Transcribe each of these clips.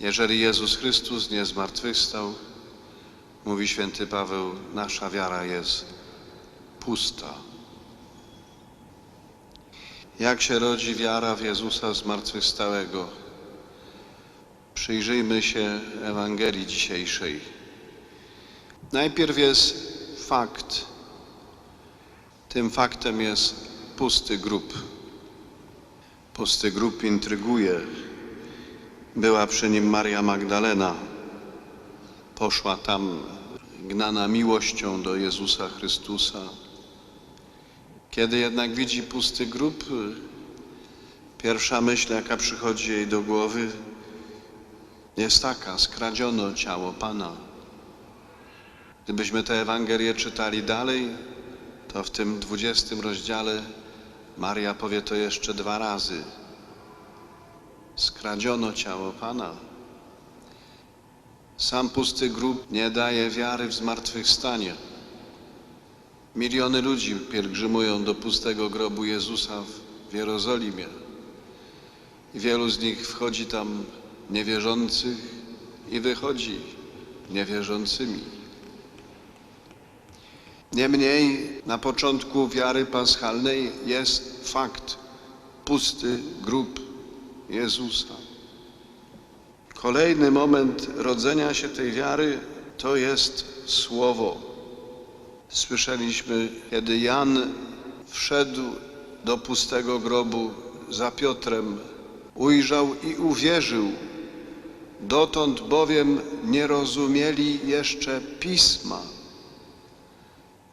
Jeżeli Jezus Chrystus nie zmartwychwstał, mówi święty Paweł, nasza wiara jest pusta. Jak się rodzi wiara w Jezusa zmartwychwstałego? Przyjrzyjmy się Ewangelii dzisiejszej. Najpierw jest fakt. Tym faktem jest pusty grób. Pusty grób intryguje. Była przy nim Maria Magdalena. Poszła tam gnana miłością do Jezusa Chrystusa. Kiedy jednak widzi pusty grób, pierwsza myśl, jaka przychodzi jej do głowy, jest taka: skradziono ciało Pana. Gdybyśmy tę Ewangelię czytali dalej, to w tym dwudziestym rozdziale Maria powie to jeszcze dwa razy. Skradziono ciało Pana. Sam pusty grób nie daje wiary w zmartwychwstanie. Miliony ludzi pielgrzymują do pustego grobu Jezusa w Jerozolimie. Wielu z nich wchodzi tam niewierzących i wychodzi niewierzącymi. Niemniej na początku wiary paschalnej jest fakt pusty grób Jezusa. Kolejny moment rodzenia się tej wiary to jest słowo. Słyszeliśmy, kiedy Jan wszedł do pustego grobu za Piotrem, ujrzał i uwierzył. Dotąd bowiem nie rozumieli jeszcze pisma,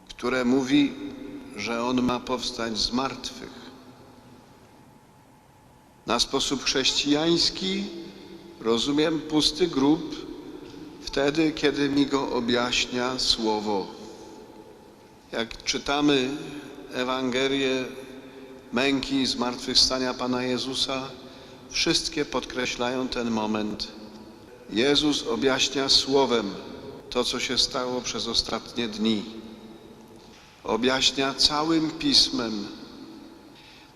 które mówi, że on ma powstać z martwych. Na sposób chrześcijański rozumiem pusty grób wtedy, kiedy mi go objaśnia Słowo. Jak czytamy Ewangelię męki i zmartwychwstania Pana Jezusa, wszystkie podkreślają ten moment. Jezus objaśnia Słowem to, co się stało przez ostatnie dni. Objaśnia całym Pismem.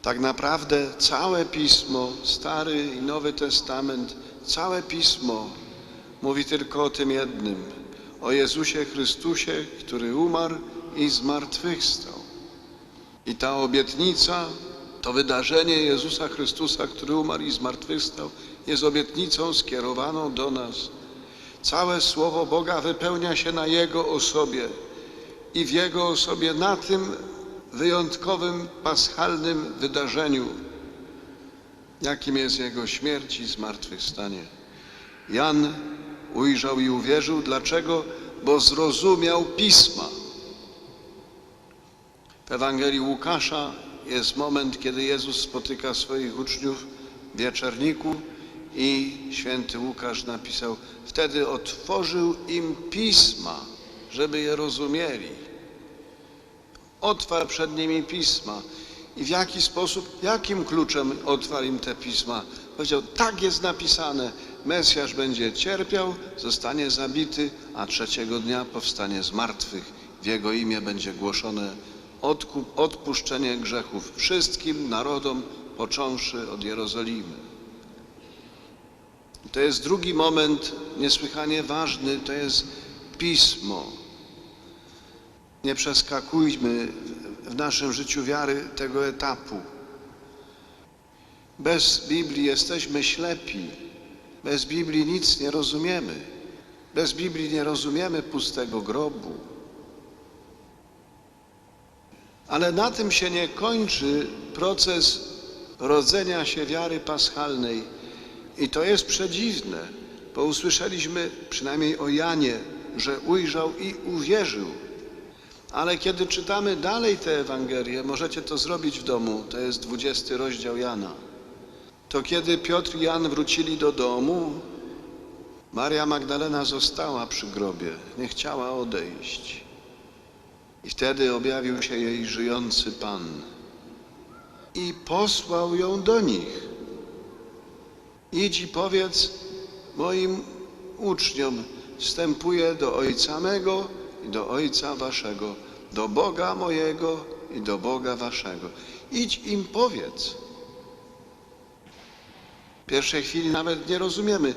Tak naprawdę całe Pismo, Stary i Nowy Testament, całe Pismo mówi tylko o tym jednym, o Jezusie Chrystusie, który umarł i zmartwychwstał. I ta obietnica, to wydarzenie Jezusa Chrystusa, który umarł i zmartwychwstał, jest obietnicą skierowaną do nas. Całe Słowo Boga wypełnia się na Jego osobie i w Jego osobie na tym wyjątkowym, paschalnym wydarzeniu, jakim jest Jego śmierć i zmartwychwstanie. Jan ujrzał i uwierzył. Dlaczego? Bo zrozumiał Pisma. W Ewangelii Łukasza jest moment, kiedy Jezus spotyka swoich uczniów w wieczerniku i święty Łukasz napisał, wtedy otworzył im Pisma, żeby je rozumieli. Otwarł przed nimi Pisma. I w jaki sposób, jakim kluczem otwarł im te Pisma? Powiedział, tak jest napisane, Mesjasz będzie cierpiał, zostanie zabity, a trzeciego dnia powstanie z martwych. W Jego imię będzie głoszone odkup, odpuszczenie grzechów wszystkim narodom, począwszy od Jerozolimy. To jest drugi moment niesłychanie ważny, to jest Pismo. Nie przeskakujmy w naszym życiu wiary tego etapu. Bez Biblii jesteśmy ślepi. Bez Biblii nic nie rozumiemy. Bez Biblii nie rozumiemy pustego grobu. Ale na tym się nie kończy proces rodzenia się wiary paschalnej. I to jest przedziwne, bo usłyszeliśmy przynajmniej o Janie, że ujrzał i uwierzył. Ale kiedy czytamy dalej tę Ewangelię, możecie to zrobić w domu, to jest 20 rozdział Jana. To kiedy Piotr i Jan wrócili do domu, Maria Magdalena została przy grobie, nie chciała odejść. I wtedy objawił się jej żyjący Pan i posłał ją do nich. Idź i powiedz moim uczniom, wstępuję do Ojca mego i do Ojca waszego, do Boga mojego i do Boga waszego. Idź im powiedz. W pierwszej chwili nawet nie rozumiemy,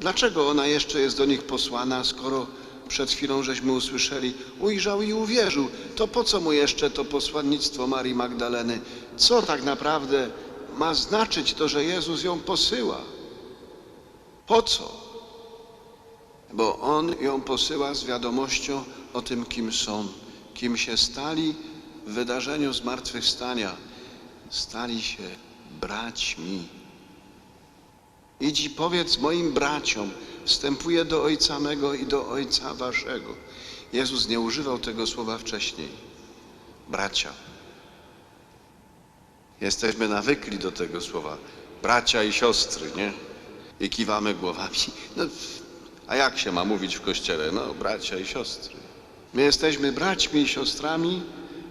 Dlaczego ona jeszcze jest do nich posłana, skoro przed chwilą żeśmy usłyszeli, ujrzał i uwierzył? To po co mu jeszcze to posłannictwo Marii Magdaleny? Co tak naprawdę ma znaczyć to, że Jezus ją posyła? Po co? Bo On ją posyła z wiadomością o tym, kim są, kim się stali w wydarzeniu zmartwychwstania. Stali się braćmi. Idź i powiedz moim braciom, wstępuję do Ojca mego i do Ojca waszego. Jezus nie używał tego słowa wcześniej. Bracia. Jesteśmy nawykli do tego słowa. Bracia i siostry, nie? I kiwamy głowami. No, a jak się ma mówić w kościele? No, bracia i siostry. My jesteśmy braćmi i siostrami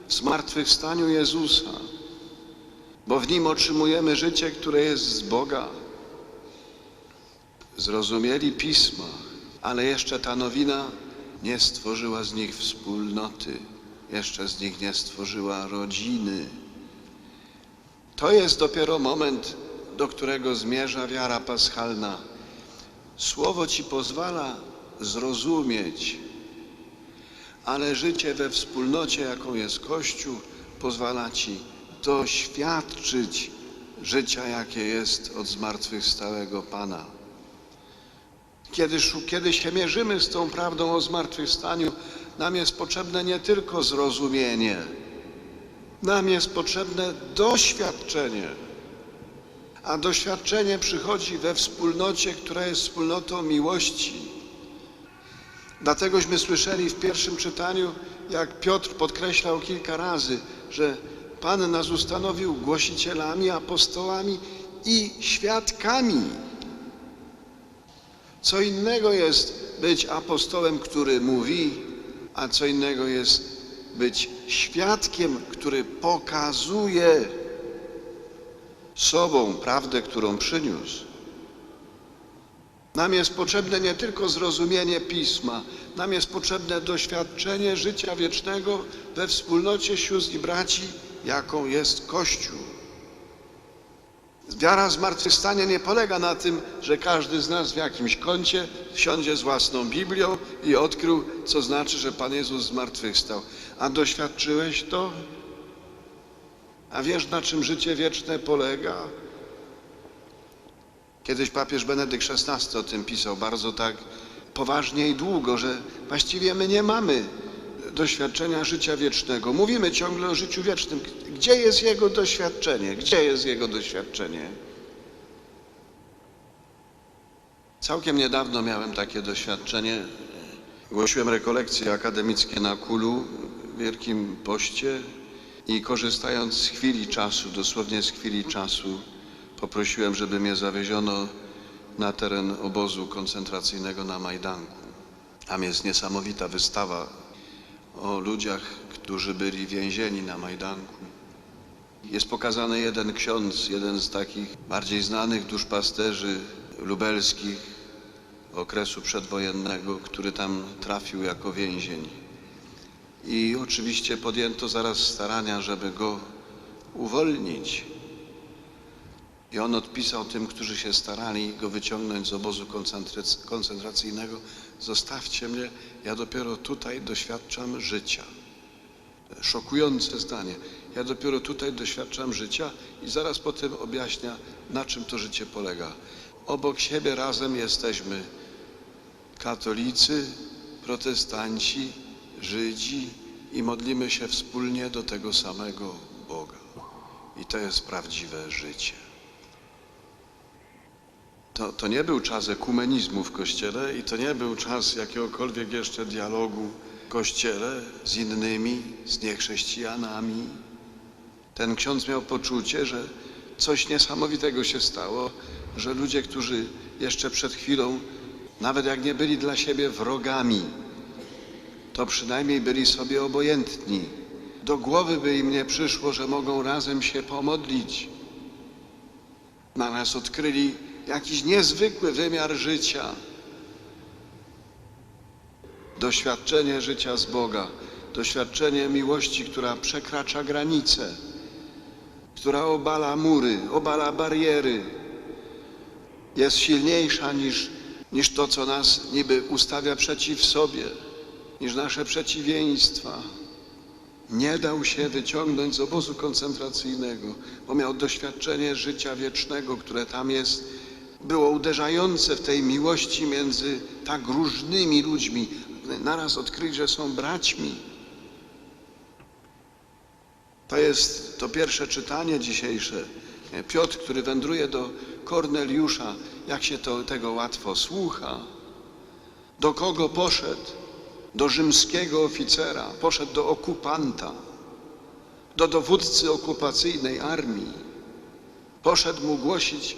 w zmartwychwstaniu Jezusa, bo w Nim otrzymujemy życie, które jest z Boga. Zrozumieli Pisma, ale jeszcze ta nowina nie stworzyła z nich wspólnoty, jeszcze z nich nie stworzyła rodziny. To jest dopiero moment, do którego zmierza wiara paschalna. Słowo ci pozwala zrozumieć, ale życie we wspólnocie, jaką jest Kościół, pozwala ci doświadczyć życia, jakie jest od zmartwychwstałego Pana. Kiedy, kiedy się mierzymy z tą prawdą o zmartwychwstaniu, nam jest potrzebne nie tylko zrozumienie, nam jest potrzebne doświadczenie. A doświadczenie przychodzi we wspólnocie, która jest wspólnotą miłości. Dlategośmy słyszeli w pierwszym czytaniu, jak Piotr podkreślał kilka razy, że Pan nas ustanowił głosicielami, apostołami i świadkami. Co innego jest być apostołem, który mówi, a co innego jest być świadkiem, który pokazuje sobą prawdę, którą przyniósł. Nam jest potrzebne nie tylko zrozumienie pisma, nam jest potrzebne doświadczenie życia wiecznego we wspólnocie sióstr i braci, jaką jest Kościół. Wiara zmartwychwstania nie polega na tym, że każdy z nas w jakimś kącie siądzie z własną Biblią i odkrył, co znaczy, że Pan Jezus zmartwychwstał. A doświadczyłeś to? A wiesz, na czym życie wieczne polega? Kiedyś papież Benedykt XVI o tym pisał bardzo tak poważnie i długo, że właściwie my nie mamy doświadczenia życia wiecznego. Mówimy ciągle o życiu wiecznym. Gdzie jest jego doświadczenie? Gdzie jest jego doświadczenie? Całkiem niedawno miałem takie doświadczenie. Głosiłem rekolekcje akademickie na Kulu w Wielkim Poście i korzystając z chwili czasu, dosłownie z chwili czasu, poprosiłem, żeby mnie zawieziono na teren obozu koncentracyjnego na Majdanku. Tam jest niesamowita wystawa o ludziach, którzy byli więzieni na Majdanku. Jest pokazany jeden ksiądz, jeden z takich bardziej znanych duszpasterzy lubelskich okresu przedwojennego, który tam trafił jako więzień. I oczywiście podjęto zaraz starania, żeby go uwolnić. I on odpisał tym, którzy się starali go wyciągnąć z obozu koncentrac- koncentracyjnego: Zostawcie mnie, ja dopiero tutaj doświadczam życia. Szokujące zdanie. Ja dopiero tutaj doświadczam życia i zaraz potem objaśnia, na czym to życie polega. Obok siebie razem jesteśmy katolicy, protestanci, Żydzi i modlimy się wspólnie do tego samego Boga. I to jest prawdziwe życie. To, to nie był czas ekumenizmu w Kościele i to nie był czas jakiegokolwiek jeszcze dialogu w Kościele z innymi, z niechrześcijanami. Ten ksiądz miał poczucie, że coś niesamowitego się stało, że ludzie, którzy jeszcze przed chwilą, nawet jak nie byli dla siebie wrogami, to przynajmniej byli sobie obojętni. Do głowy by im nie przyszło, że mogą razem się pomodlić. Naraz odkryli jakiś niezwykły wymiar życia. Doświadczenie życia z Boga, doświadczenie miłości, która przekracza granice, która obala mury, obala bariery, jest silniejsza niż niż to, co nas niby ustawia przeciw sobie, niż nasze przeciwieństwa. Nie dał się wyciągnąć z obozu koncentracyjnego, bo miał doświadczenie życia wiecznego, które tam jest, było uderzające w tej miłości między tak różnymi ludźmi. Naraz odkryć, że są braćmi. To jest to pierwsze czytanie dzisiejsze. Piotr, który wędruje do Korneliusza, jak się to, tego łatwo słucha. Do kogo poszedł? Do rzymskiego oficera, poszedł do okupanta, do dowódcy okupacyjnej armii. Poszedł mu głosić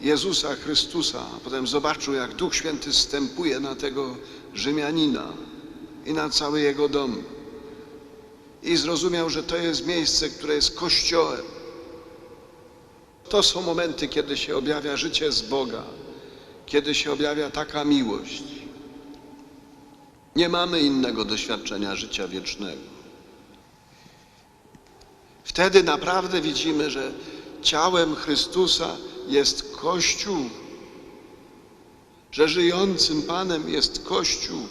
Jezusa Chrystusa, a potem zobaczył, jak Duch Święty stępuje na tego Rzymianina i na cały jego dom. I zrozumiał, że to jest miejsce, które jest kościołem. To są momenty, kiedy się objawia życie z Boga, kiedy się objawia taka miłość. Nie mamy innego doświadczenia życia wiecznego. Wtedy naprawdę widzimy, że ciałem Chrystusa jest Kościół, że żyjącym Panem jest Kościół,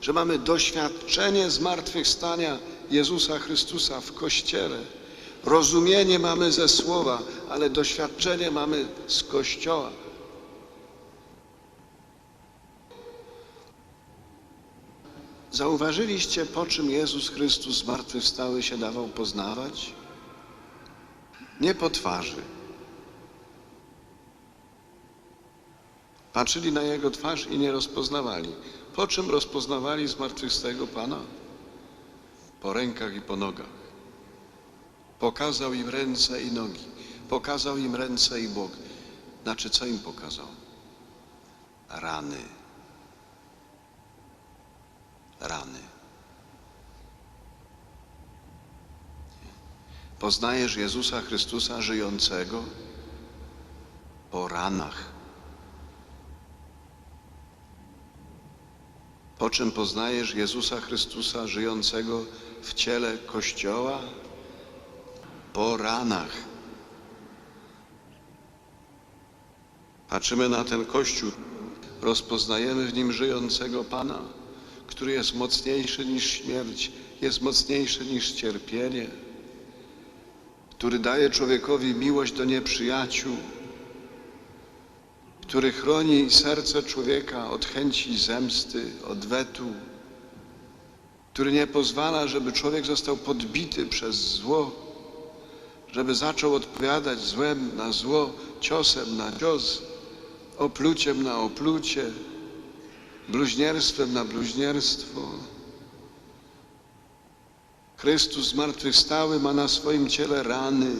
że mamy doświadczenie zmartwychwstania Jezusa Chrystusa w Kościele. Rozumienie mamy ze Słowa, ale doświadczenie mamy z Kościoła. Zauważyliście, po czym Jezus Chrystus zmartwychwstały się dawał poznawać? Nie po twarzy. Patrzyli na Jego twarz i nie rozpoznawali. Po czym rozpoznawali zmartwychwstałego Pana? Po rękach i po nogach. Pokazał im ręce i nogi. Pokazał im ręce i bok. Znaczy, co im pokazał? Rany. Rany. Poznajesz Jezusa Chrystusa żyjącego po ranach. Po czym poznajesz Jezusa Chrystusa żyjącego w ciele Kościoła? Po ranach. Patrzymy na ten Kościół, rozpoznajemy w nim żyjącego Pana, który jest mocniejszy niż śmierć, jest mocniejszy niż cierpienie, który daje człowiekowi miłość do nieprzyjaciół, który chroni serce człowieka od chęci zemsty, odwetu, który nie pozwala, żeby człowiek został podbity przez zło, żeby zaczął odpowiadać złem na zło, ciosem na cios, opluciem na oplucie, bluźnierstwem na bluźnierstwo. Chrystus zmartwychwstały ma na swoim ciele rany.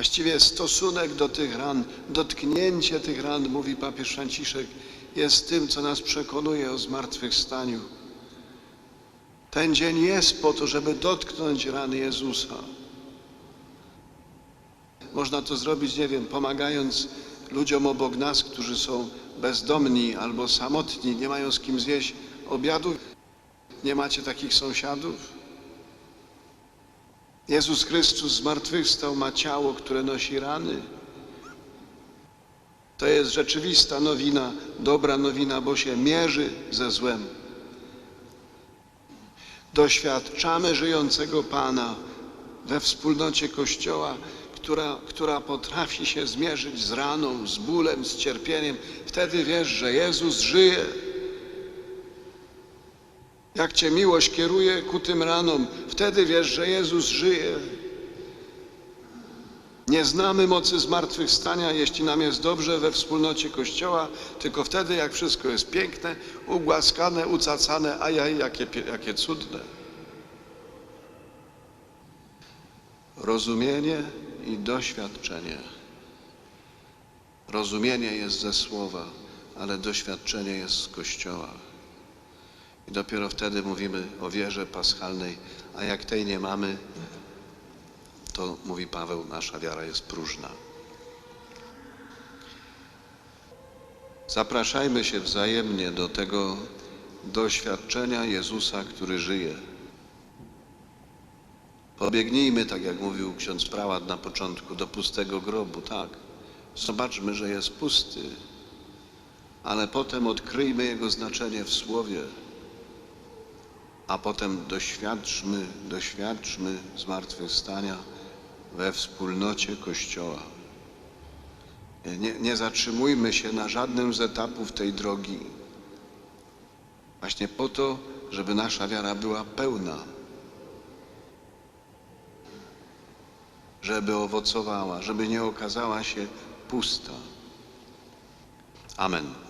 Właściwie stosunek do tych ran, dotknięcie tych ran, mówi papież Franciszek, jest tym, co nas przekonuje o zmartwychwstaniu. Ten dzień jest po to, żeby dotknąć rany Jezusa. Można to zrobić, nie wiem, pomagając ludziom obok nas, którzy są bezdomni albo samotni, nie mają z kim zjeść obiadu. Nie macie takich sąsiadów? Jezus Chrystus zmartwychwstał, ma ciało, które nosi rany. To jest rzeczywista nowina, dobra nowina, bo się mierzy ze złem. Doświadczamy żyjącego Pana we wspólnocie Kościoła, która, która potrafi się zmierzyć z raną, z bólem, z cierpieniem. Wtedy wiesz, że Jezus żyje. Jak Cię miłość kieruje ku tym ranom, wtedy wiesz, że Jezus żyje. Nie znamy mocy zmartwychwstania, jeśli nam jest dobrze we wspólnocie Kościoła, tylko wtedy, jak wszystko jest piękne, ugłaskane, ucacane, a jaj, jakie, jakie cudne. Rozumienie i doświadczenie. Rozumienie jest ze słowa, ale doświadczenie jest z Kościoła. I dopiero wtedy mówimy o wierze paschalnej, a jak tej nie mamy, to mówi Paweł, nasza wiara jest próżna. Zapraszajmy się wzajemnie do tego doświadczenia Jezusa, który żyje. Pobiegnijmy, tak jak mówił ksiądz prałat na początku, do pustego grobu, tak. Zobaczmy, że jest pusty. ale potem odkryjmy jego znaczenie w Słowie, a potem doświadczmy, doświadczmy zmartwychwstania we wspólnocie Kościoła. Nie, nie zatrzymujmy się na żadnym z etapów tej drogi. Właśnie po to, żeby nasza wiara była pełna, żeby owocowała, żeby nie okazała się pusta. Amen.